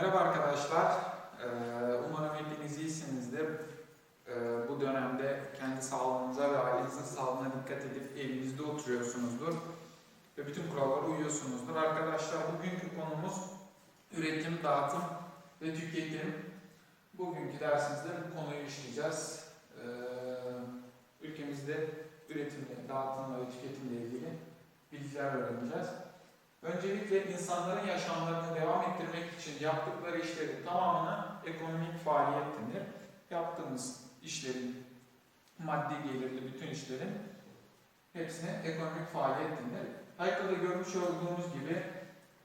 Merhaba arkadaşlar. Ee, Umarım hepiniz iyisinizdir. Ee, Bu dönemde kendi sağlığınıza ve ailenizin sağlığına dikkat edip evinizde oturuyorsunuzdur. Ve bütün kurallara uyuyorsunuzdur. Arkadaşlar bugünkü konumuz üretim, dağıtım ve tüketim. Bugünkü dersimizde bu konuyu işleyeceğiz. Ee, Ülkemizde üretimle, dağıtımla ve tüketimle ilgili bilgiler öğreneceğiz. Öncelikle insanların yaşamlarını devam ettirmek için yaptıkları işlerin tamamına ekonomik faaliyet denir. Yaptığımız işlerin, maddi gelirli bütün işlerin hepsine ekonomik faaliyet denir. Görmüş olduğunuz gibi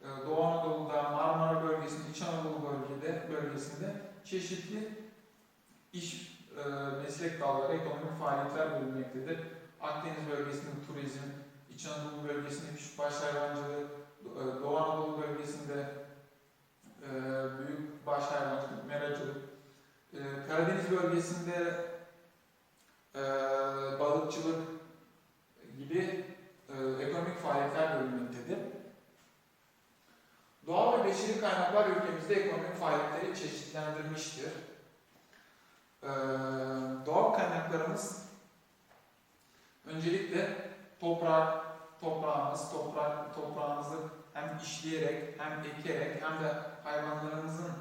e, Doğu Anadolu'da, Marmara bölgesinde, İç Anadolu bölgede, bölgesinde çeşitli iş, e, meslek dalları, ekonomik faaliyetler bölünmektedir. Akdeniz bölgesinde turizm, İç Anadolu bölgesinde küçükbaş hayvancılığı, Doğu Anadolu bölgesinde e, büyük baş hayvancılık, meracılık, e, Karadeniz bölgesinde e, balıkçılık gibi e, ekonomik faaliyetler bölünmektedir. Doğal ve beşeri kaynaklar ülkemizde ekonomik faaliyetleri çeşitlendirmiştir. E, doğal kaynaklarımız öncelikle toprak, toprağımız, toprak, toprağımızı hem işleyerek, hem ekerek, hem de hayvanlarımızın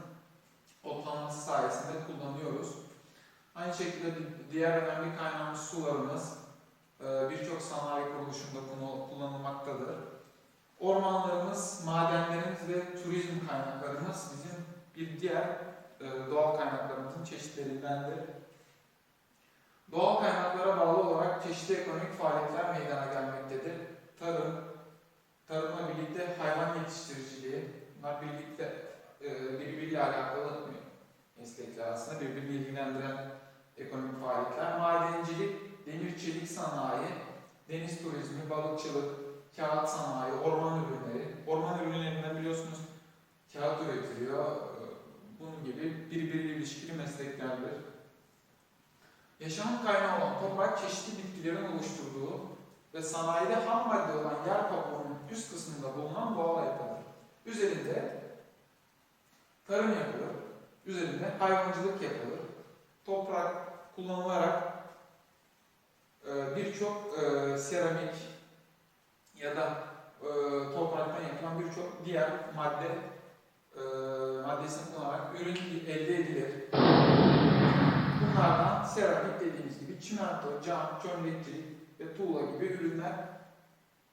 otlanması sayesinde kullanıyoruz. Aynı şekilde di- diğer önemli kaynağımız sularımız e, birçok sanayi kuruluşunda kullanılmaktadır. Ormanlarımız, madenlerimiz ve turizm kaynaklarımız bizim bir diğer e, doğal kaynaklarımızın çeşitlerindendir. Doğal kaynaklara bağlı olarak çeşitli ekonomik faaliyetler meydana gelmektedir. Tarım, tarımla birlikte hayvan yetiştiriciliği, bunlar birlikte e, birbiriyle alakalı meslekler aslında birbirini ilgilendiren ekonomik faaliyetler. Madencilik, demir çelik sanayi, deniz turizmi, balıkçılık, kağıt sanayi, orman ürünleri. Orman ürünlerinden biliyorsunuz kağıt üretiliyor. E, Bunun gibi birbiriyle ilişkili mesleklerdir. Yaşam kaynağı olan toprak çeşitli bitkilerin oluşturduğu ve sanayide ham madde olan yer kabuğunun üst kısmında bulunan doğal yapıdır. Üzerinde tarım yapılır, üzerinde hayvancılık yapılır. Toprak kullanılarak e, birçok e, seramik ya da e, topraktan yapılan birçok diğer madde maddesini kullanarak ürün elde edilir. Bunlardan seramik dediğimiz gibi çimento, cam, çömlekçilik ve tuğla gibi ürünler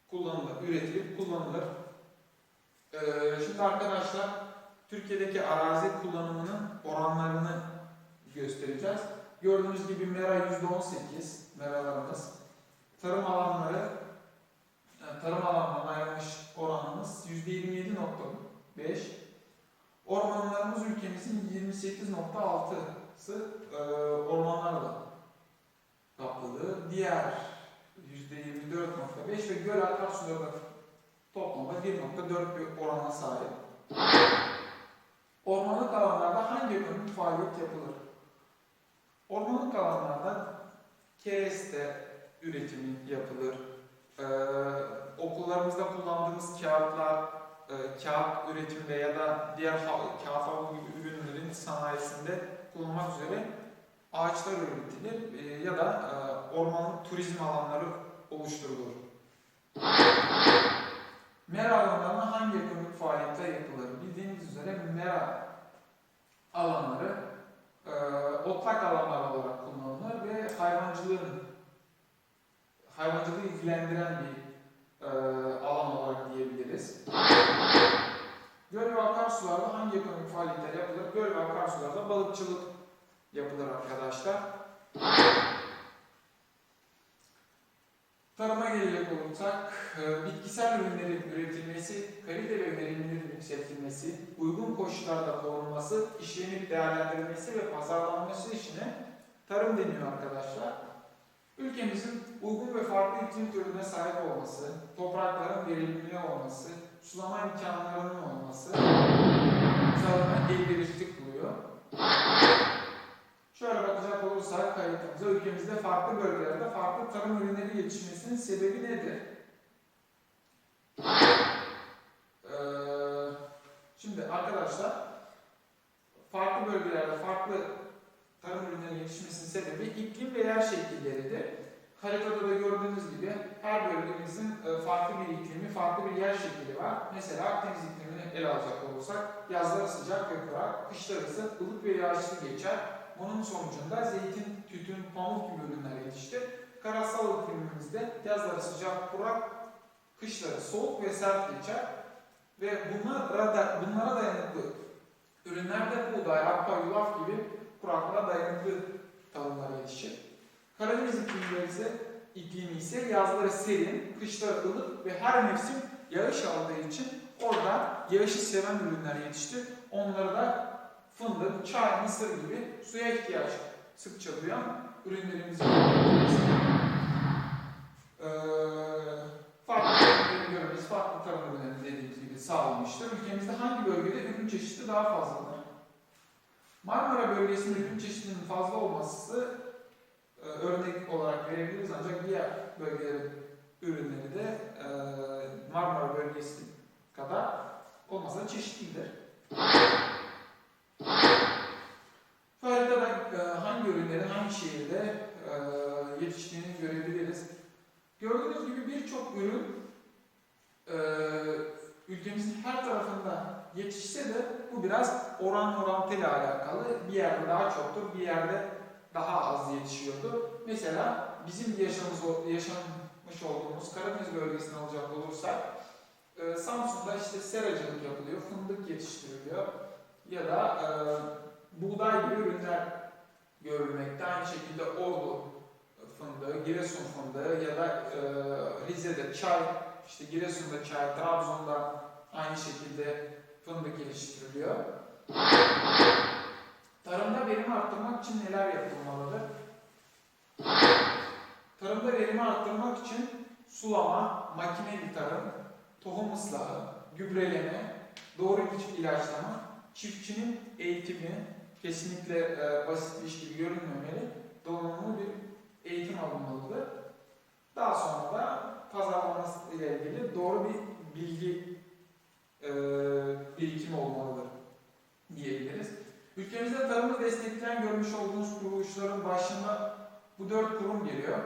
kullanılır, üretilip kullanılır. Ee, şimdi arkadaşlar Türkiye'deki arazi kullanımının oranlarını göstereceğiz. Gördüğünüz gibi mera %18 meralarımız. Tarım alanları yani tarım alanlarına ayrılmış oranımız %27.5. Ormanlarımız ülkemizin 28.6'sı e, ormanlarla kaplıdır. Diğer %24.5 ve göl akarsuları da 1.4 bir orana sahip. Ormanlık alanlarda hangi ekonomik faaliyet yapılır? Ormanlık alanlarda kereste üretimi yapılır. Ee, okullarımızda kullandığımız kağıtlar, e, kağıt üretiminde ya da diğer kağıt havlu gibi ürünlerin sanayisinde kullanmak üzere ağaçlar üretilir e, ya da e, ormanlık turizm alanları oluşturulur. Mera alanlarına hangi ekonomik faaliyetler yapılır? Bildiğiniz üzere mera alanları e, otlak alanlar olarak kullanılır ve hayvancılığın hayvancılığı ilgilendiren bir e, alan olarak diyebiliriz. Göl ve akarsularda hangi ekonomik faaliyetler yapılır? Göl ve akarsularda balıkçılık yapılır arkadaşlar. Tarıma gelecek olursak, e, bitkisel ürünlerin üretilmesi, kalite ve verimliliğin yükseltilmesi, uygun koşullarda korunması, işlenip değerlendirilmesi ve pazarlanması işine tarım deniyor arkadaşlar. Ülkemizin uygun ve farklı iklim türüne sahip olması, toprakların verimli olması, sulama imkanlarının olması tarıma elverişli kılıyor. Şöyle bakacak olursak kayıtımıza ülkemizde farklı bölgelerde farklı tarım ürünleri yetişmesinin sebebi nedir? Ee, şimdi arkadaşlar farklı bölgelerde farklı tarım ürünlerinin yetişmesinin sebebi iklim ve yer şekilleridir. Haritada da gördüğünüz gibi her bölgemizin e, farklı bir iklimi, farklı bir yer şekli var. Mesela Akdeniz iklimini ele alacak olursak yazları sıcak ve kurak, kışları ise ılık ve yağışlı geçer. Bunun sonucunda zeytin, tütün, pamuk gibi ürünler yetiştir. Karasal iklimimizde yazları sıcak, kurak, kışları soğuk ve sert geçer. Ve bunlara, da, bunlara dayanıklı ürünlerde buğday, arpa, yulaf gibi kuraklığa dayanıklı tahıllar yetişir. Karadeniz iklimleri ise, iklimi ise yazları serin, kışları ılık ve her mevsim yağış aldığı için orada yağışı seven ürünler yetiştir. Onları da fındık, çay, mısır gibi suya ihtiyaç sıkça duyan ürünlerimiz ee, farklı ürünlerimiz, farklı tarım ürünleri dediğimiz gibi sağlanmıştır. Ülkemizde hangi bölgede ürün çeşidi daha fazladır? Marmara bölgesinde ürün çeşidinin fazla olması e, örnek olarak verebiliriz ancak diğer bölgelerin ürünleri de e, Marmara bölgesi kadar olmasa çeşitlidir. Bu haritada e, hangi ürünlerin hangi şehirde e, yetiştiğini görebiliriz. Gördüğünüz gibi birçok ürün e, ülkemizin her tarafında yetişse de bu biraz oran orantıyla alakalı. Bir yerde daha çoktur, bir yerde daha az yetişiyordu. Mesela bizim yaşamımız, yaşamış olduğumuz Karadeniz bölgesini alacak olursak e, Samsun'da işte seracılık yapılıyor, fındık yetiştiriliyor ya da e, buğday gibi ürünler görülmekte. Aynı şekilde Ordu fındığı, Giresun fındığı ya da e, Rize'de çay, işte Giresun'da çay, Trabzon'da aynı şekilde fındık yetiştiriliyor. Tarımda verimi arttırmak için neler yapılmalıdır? Tarımda verimi arttırmak için sulama, makineli tarım, tohum ıslahı, gübreleme, doğru ilaçlama, çiftçinin eğitimi kesinlikle e, basit bir iş gibi görünmemeli, donanımlı bir eğitim alınmalıdır. Daha sonra da pazarlaması ile ilgili doğru bir bilgi e, birikimi olmalıdır diyebiliriz. Ülkemizde tarımı destekleyen görmüş olduğunuz kuruluşların başında bu dört kurum geliyor.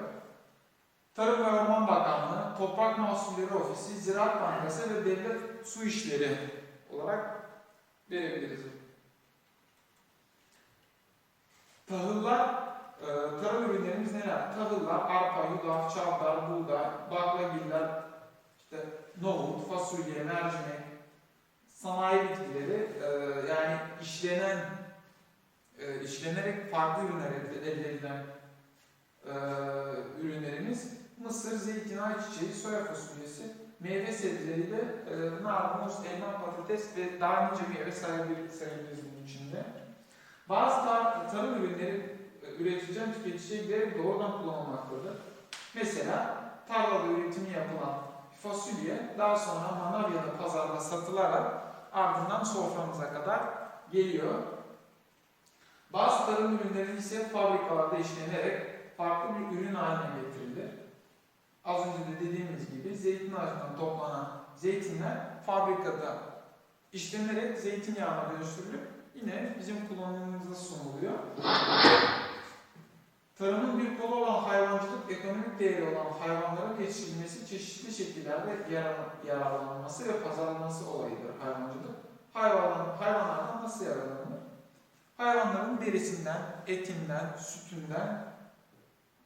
Tarım ve Orman Bakanlığı, Toprak Mahsulleri Ofisi, Ziraat Bankası ve Devlet Su İşleri olarak verebiliriz. Tahıllar, e, tarım ürünlerimiz neler? Tahıllar, arpa, yulaf, çavdar, buğday, baklagiller, işte nohut, fasulye, mercimek, sanayi bitkileri, e, yani işlenen, e, işlenerek farklı ürünler elde, edilen e, ürünlerimiz mısır, zeytin, ayçiçeği, soya fasulyesi, meyve sebzeleri de e, nar, muz, elma, patates ve daha nice meyve sayabiliriz, bunun içinde. Bazı tar tarım ürünleri üreticiden tüketiciye giderek doğrudan kullanılmaktadır. Mesela tarlada üretimi yapılan fasulye daha sonra manav ya da pazarda satılarak ardından soframıza kadar geliyor. Bazı tarım ürünleri ise fabrikalarda işlenerek farklı bir ürün haline getirilir. Az önce de dediğimiz gibi zeytin ağacından toplanan zeytinler fabrikada işlenerek zeytinyağına dönüştürülüp yine bizim kullanımımıza sunuluyor. Tarımın bir kolu olan hayvancılık, ekonomik değeri olan hayvanların yetiştirilmesi, çeşitli şekillerde yarar, yararlanması ve pazarlanması olayıdır hayvancılık. Hayvan, hayvanlardan nasıl yararlanır? Hayvanların derisinden, etinden, sütünden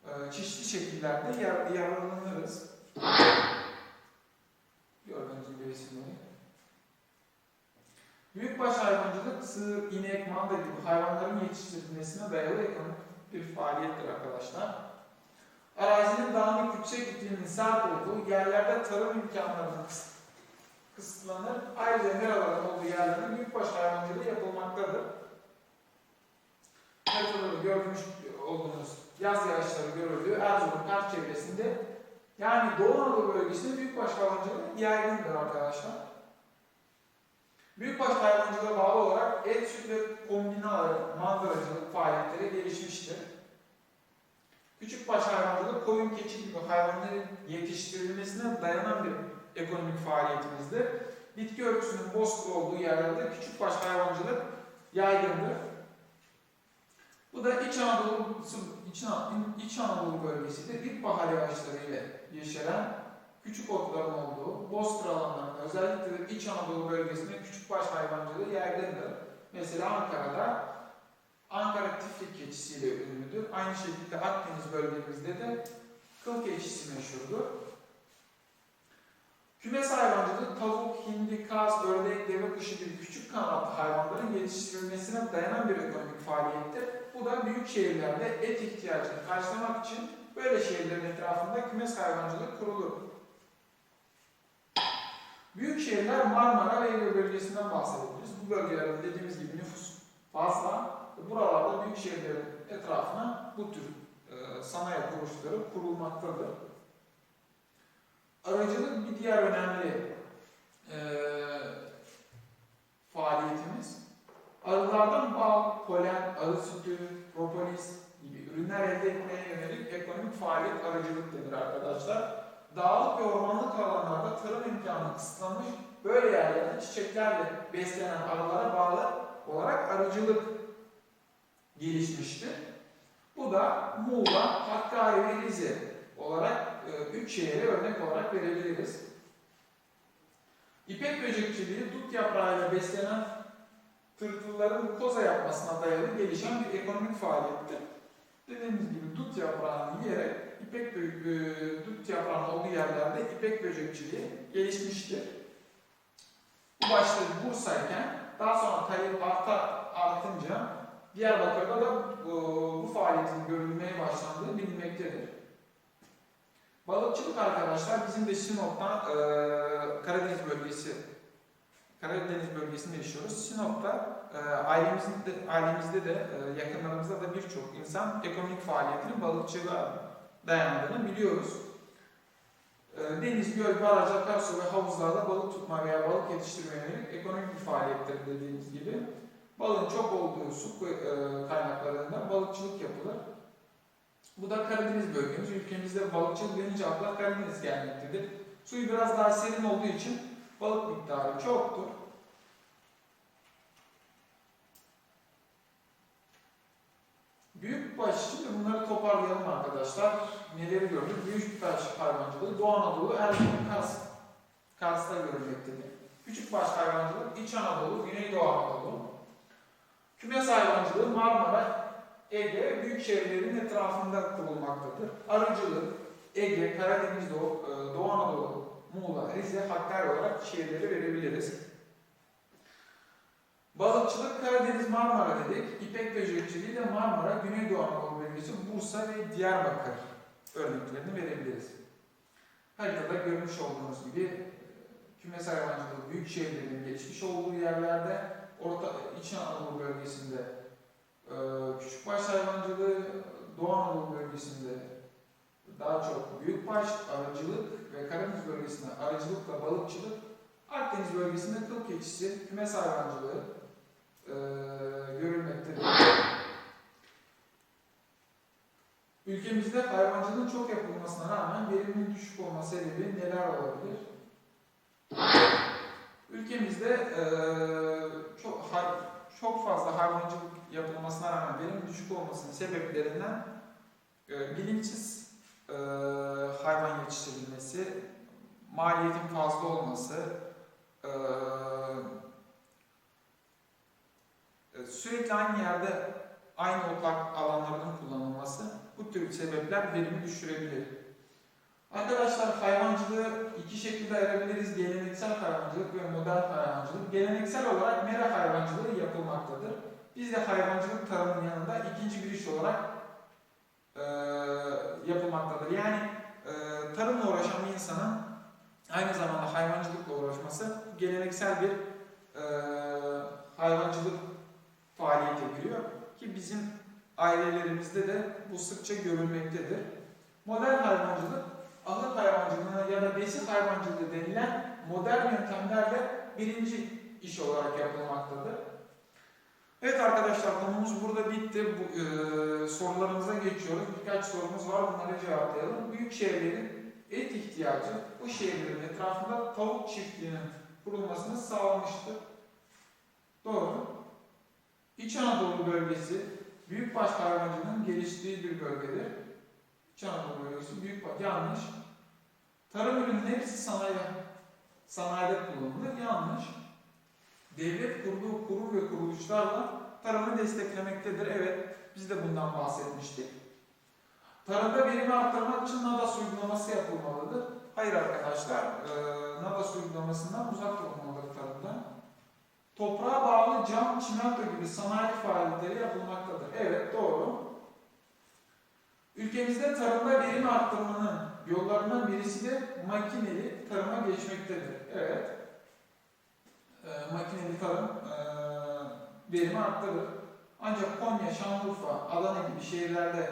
e, çeşitli şekillerde yar, yararlanırız. Gördüğünüz gibi resimleri. Büyükbaş hayvancılık, sığır, inek, manda gibi hayvanların yetiştirilmesine dayalı ekonomik bir faaliyettir arkadaşlar. Arazinin dağınık yüksek iklimin sert olduğu yerlerde tarım imkanlarının kısıtlanır. Ayrıca meraların olduğu yerlerde büyükbaş hayvancılığı yapılmaktadır. Haritada da görmüş olduğunuz yaz yağışları görüldüğü Erzurum Kars çevresinde yani Doğu Anadolu bölgesinde büyükbaş hayvancılığı yaygındır arkadaşlar. Büyükbaş hayvancılığa bağlı olarak et, süt ve kombine alanı, mandıracılık faaliyetleri gelişmiştir. Küçükbaş hayvancılık koyun, keçi gibi hayvanların yetiştirilmesine dayanan bir ekonomik faaliyetimizdir. Bitki örtüsünün bozkır olduğu yerlerde küçükbaş hayvancılık yaygındır. Bu da İç Anadolu, İç, An- İç Anadolu bölgesidir. İlkbahar yağışları ile yeşeren küçük otların olduğu bozkır alanlarında özellikle de İç Anadolu bölgesinde küçükbaş hayvancılığı yaygındır. Mesela Ankara'da Ankara tiflik keçisiyle ünlüdür. Aynı şekilde Akdeniz bölgemizde de kıl keçisi meşhurdur. Kümes hayvancılığı tavuk, hindi, kaz, ördek, deve kuşu gibi küçük kanatlı hayvanların yetiştirilmesine dayanan bir ekonomik faaliyettir. Bu da büyük şehirlerde et ihtiyacını karşılamak için böyle şehirlerin etrafında kümes hayvancılığı kurulur. Büyük şehirler Marmara ve Ege bölgesinden bahsedebiliriz. Bu bölgelerde dediğimiz gibi nüfus fazla. Buralarda büyük şehirlerin etrafına bu tür e, sanayi kuruluşları kurulmaktadır. Aracılık bir diğer önemli e, faaliyetimiz. Arılardan bal, polen, arı sütü, propolis gibi ürünler elde etmeye yönelik ekonomik faaliyet aracılık denir arkadaşlar. Dağlık ve ormanlık alanlarda tarım imkanı kısıtlanmış, böyle yerlerde çiçeklerle beslenen arılara bağlı olarak arıcılık gelişmiştir. Bu da Muğla, Hakkari ve Rize olarak e, üç şehre örnek olarak verebiliriz. İpek böcekçiliği dut yaprağıyla beslenen tırtılların koza yapmasına dayalı gelişen bir ekonomik faaliyettir. Dediğimiz gibi dut yaprağını yiyerek ipek e, dut yaprağının olduğu yerlerde ipek böcekçiliği gelişmiştir. Bu başta Bursa'yken daha sonra talep arta, artınca Diyarbakır'da da bu, bu faaliyetin görülmeye başlandığı bilinmektedir. Balıkçılık arkadaşlar bizim de Sinop'tan e, Karadeniz bölgesi Karadeniz bölgesinde yaşıyoruz. Sinop'ta e, ailemizde, ailemizde de e, yakınlarımızda da birçok insan ekonomik faaliyetinin balıkçılığa dayandığını biliyoruz. E, deniz, göl, baraj, akarsu ve havuzlarda balık tutma veya balık yetiştirme yönelik ekonomik bir faaliyettir dediğimiz gibi. Balın çok olduğu su e, kaynaklarında balıkçılık yapılır. Bu da Karadeniz bölgemiz. Ülkemizde balıkçılık denince akla Karadeniz gelmektedir. Suyu biraz daha serin olduğu için balık miktarı çoktur. Büyükbaş şimdi bunları toparlayalım arkadaşlar. Neleri gördük? Büyükbaş hayvancılığı Doğu Anadolu, Erzurum, Kars. Kars'ta görülmektedir. Küçükbaş hayvancılık İç Anadolu, Güneydoğu Anadolu. Kümes hayvancılığı Marmara, Ege büyük şehirlerin etrafında kurulmaktadır. Arıcılık Ege, Karadeniz, Doğu, e, Doğu Anadolu, Muğla, Rize, Hakkari olarak şehirleri verebiliriz. Balıkçılık Karadeniz Marmara dedik. İpek böcekçiliği de Marmara, Güneydoğu Anadolu bölgesi, Bursa ve Diyarbakır örneklerini verebiliriz. Haritada görmüş olduğunuz gibi e, kümes hayvancılığı büyük şehirlerin gelişmiş olduğu yerlerde, Orta İç Anadolu bölgesinde e, küçükbaş hayvancılığı, Doğu Anadolu bölgesinde daha çok büyükbaş arıcılık ve Karadeniz bölgesinde arıcılıkla balıkçılık, Akdeniz bölgesinde kıl keçisi, kümes hayvancılığı e, görülmektedir. Ülkemizde hayvancılığın çok yapılmasına rağmen verimin düşük olma sebebi neler olabilir? Ülkemizde e, çok hay- çok fazla hayvancılık yapılmasına rağmen verimin düşük olmasının sebeplerinden e, bilinçsiz e, hayvan yetiştirilmesi, maliyetin fazla olması, e, sürekli aynı yerde aynı otlak alanlarının kullanılması bu tür sebepler verimi düşürebilir. Arkadaşlar hayvancılığı iki şekilde ayırabiliriz. Geleneksel hayvancılık ve modern hayvancılık. Geleneksel olarak mera hayvancılığı yapılmaktadır. Biz de hayvancılık tarımının yanında ikinci bir iş olarak e, yapılmaktadır. Yani e, tarımla uğraşan bir insanın aynı zamanda hayvancılıkla uğraşması geleneksel bir e, hayvancılık ki bizim ailelerimizde de bu sıkça görülmektedir. Modern hayvancılık, ahır hayvancılığına ya da besin hayvancılığı denilen modern yöntemlerle birinci iş olarak yapılmaktadır. Evet arkadaşlar konumuz burada bitti. Bu, e, sorularımıza geçiyoruz. Birkaç sorumuz var bunları cevaplayalım. Büyük şehirlerin et ihtiyacı bu şehirlerin etrafında tavuk çiftliğinin kurulmasını sağlamıştır. Doğru? İç Anadolu bölgesi büyükbaş hayvancılığın geliştiği bir bölgedir. İç Anadolu bölgesi büyükbaş yanlış. Tarım ürününün hepsi sanayi sanayide kullanılır. Yanlış. Devlet kurduğu kurum ve kuruluşlarla tarımı desteklemektedir. Evet, biz de bundan bahsetmiştik. Tarımda verimi arttırmak için NADAS uygulaması yapılmalıdır. Hayır arkadaşlar, e, NADAS uygulamasından uzak durulmalıdır tarımda. Toprağa bağlı cam, çimento gibi sanayi faaliyetleri yapılmaktadır. Evet, doğru. Ülkemizde tarımda verim arttırmanın yollarından birisi de makineli tarıma geçmektedir. Evet. E, makineli tarım e, verimi arttırır. Ancak Konya, Şanlıurfa, Adana gibi şehirlerde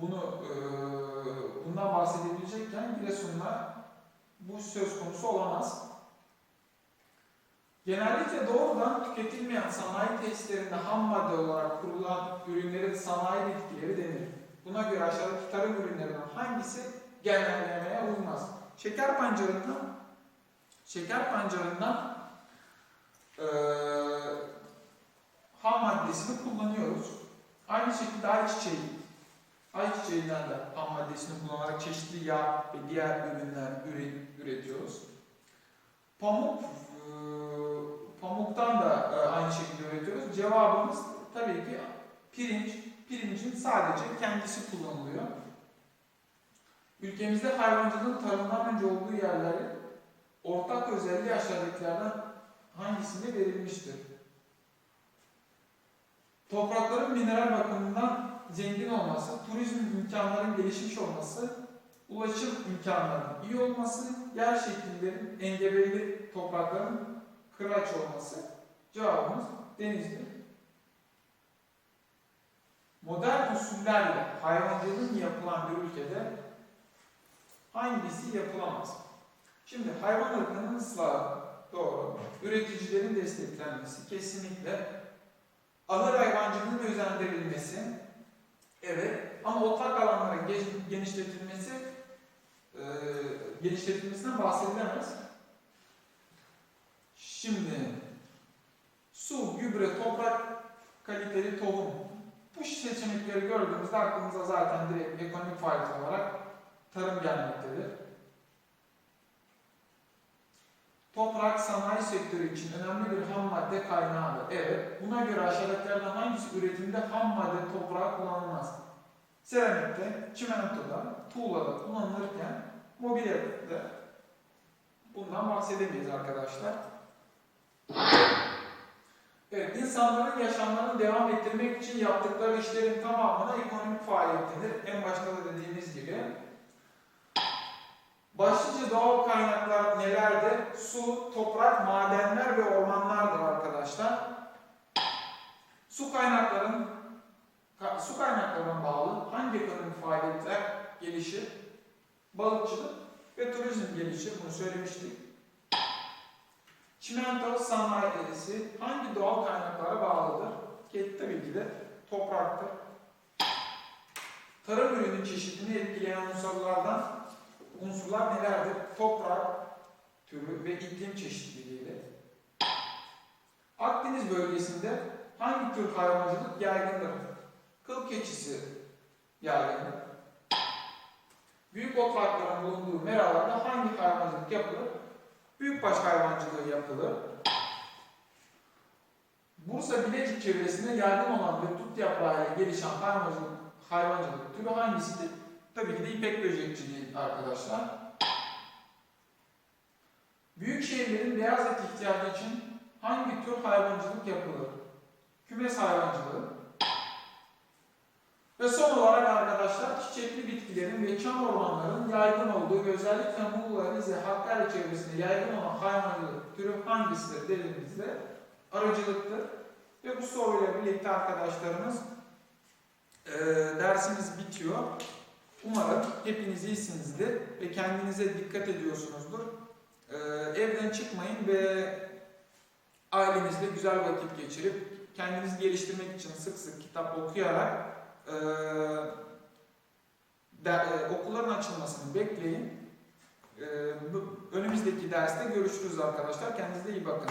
bunu e, bundan bahsedebilecekken Giresun'da bu söz konusu olamaz. Genellikle doğrudan tüketilmeyen sanayi tesislerinde ham madde olarak kurulan ürünlere de sanayi bitkileri denir. Buna göre aşağıdaki tarım ürünlerinden hangisi genellemeye uymaz? Şeker pancarından şeker pancarından eee ham maddesini kullanıyoruz. Aynı şekilde ayçiçeği. Ayçiçeğinden de ham maddesini kullanarak çeşitli yağ ve diğer ürünler ürün, üretiyoruz. Pamuk, eee, pamuktan da eee, aynı şekilde üretiyoruz. Cevabımız tabii ki pirinç. Pirincin sadece kendisi kullanılıyor. Ülkemizde hayvancılığın tarımdan önce olduğu yerlerin ortak özelliği aşağıdakilerden hangisinde verilmiştir? Toprakların mineral bakımından zengin olması, turizm imkanlarının gelişmiş olması, ulaşım imkanlarının iyi olması, yer şekillerinin engebeli toprakların kıraç olması. Cevabımız denizli. Modern usullerle hayvancılığın yapılan bir ülkede hangisi yapılamaz? Şimdi hayvan ırkının ıslahı doğru. Üreticilerin desteklenmesi kesinlikle ahır hayvancılığının özendirilmesi, evet ama otlak alanların ge- genişletilmesi, e, genişletilmesinden bahsedilemez. Şimdi su, gübre, toprak, kaliteli tohum. Bu seçenekleri gördüğümüzde aklımıza zaten direkt ekonomik faaliyet olarak tarım gelmektedir. Toprak sanayi sektörü için önemli bir ham madde kaynağıdır. Evet, buna göre aşağıdakilerden hangisi üretimde ham madde toprağa kullanılmaz? Seramikte, çimentoda, tuğlada kullanılırken mobilyada bundan bahsedemeyiz arkadaşlar. Evet, insanların yaşamlarını devam ettirmek için yaptıkları işlerin tamamına ekonomik faaliyettedir. En başta da dediğimiz gibi. Başlıca doğal kaynaklar nelerdir? Su, toprak, madenler ve ormanlardır arkadaşlar. Su kaynakların ka- su kaynaklarına bağlı hangi ekonomik faaliyetler gelişir? Balıkçılık ve turizm gelişir. Bunu söylemiştik. Çimento sanayisi hangi doğal kaynaklara bağlıdır? Ki tabii ki de topraktır. Tarım ürünü çeşidini etkileyen unsurlardan unsurlar nelerdir? Toprak türü ve iklim çeşitliliğidir. Akdeniz bölgesinde hangi tür hayvancılık yaygındır? Kıl keçisi yaygındır. Büyük otlakların bulunduğu meralarda hangi hayvancılık yapılır? Büyükbaş hayvancılığı yapılır. Bursa Bilecik çevresinde yaygın olan ve tut yaprağıyla gelişen hayvancılık, hayvancılık türü hangisidir? Tabii ki de ipek böcekçiliği arkadaşlar. Büyük şehirlerin beyaz et ihtiyacı için hangi tür hayvancılık yapılır? Kümes hayvancılığı. Ve son olarak arkadaşlar çiçekli bitkilerin ve çam ormanlarının yaygın olduğu ve özellikle Muğla, Rize, Hakkari çevresinde yaygın olan hayvancılık türü hangisidir dediğimizde arıcılıktır. Ve bu soruyla birlikte arkadaşlarımız eee dersimiz bitiyor. Umarım hepiniz iyisinizdir ve kendinize dikkat ediyorsunuzdur. Eee, evden çıkmayın ve ailenizle güzel vakit geçirip kendinizi geliştirmek için sık sık kitap okuyarak eee, de, e, okulların açılmasını bekleyin. Eee, bu- önümüzdeki derste görüşürüz arkadaşlar. Kendinize iyi bakın.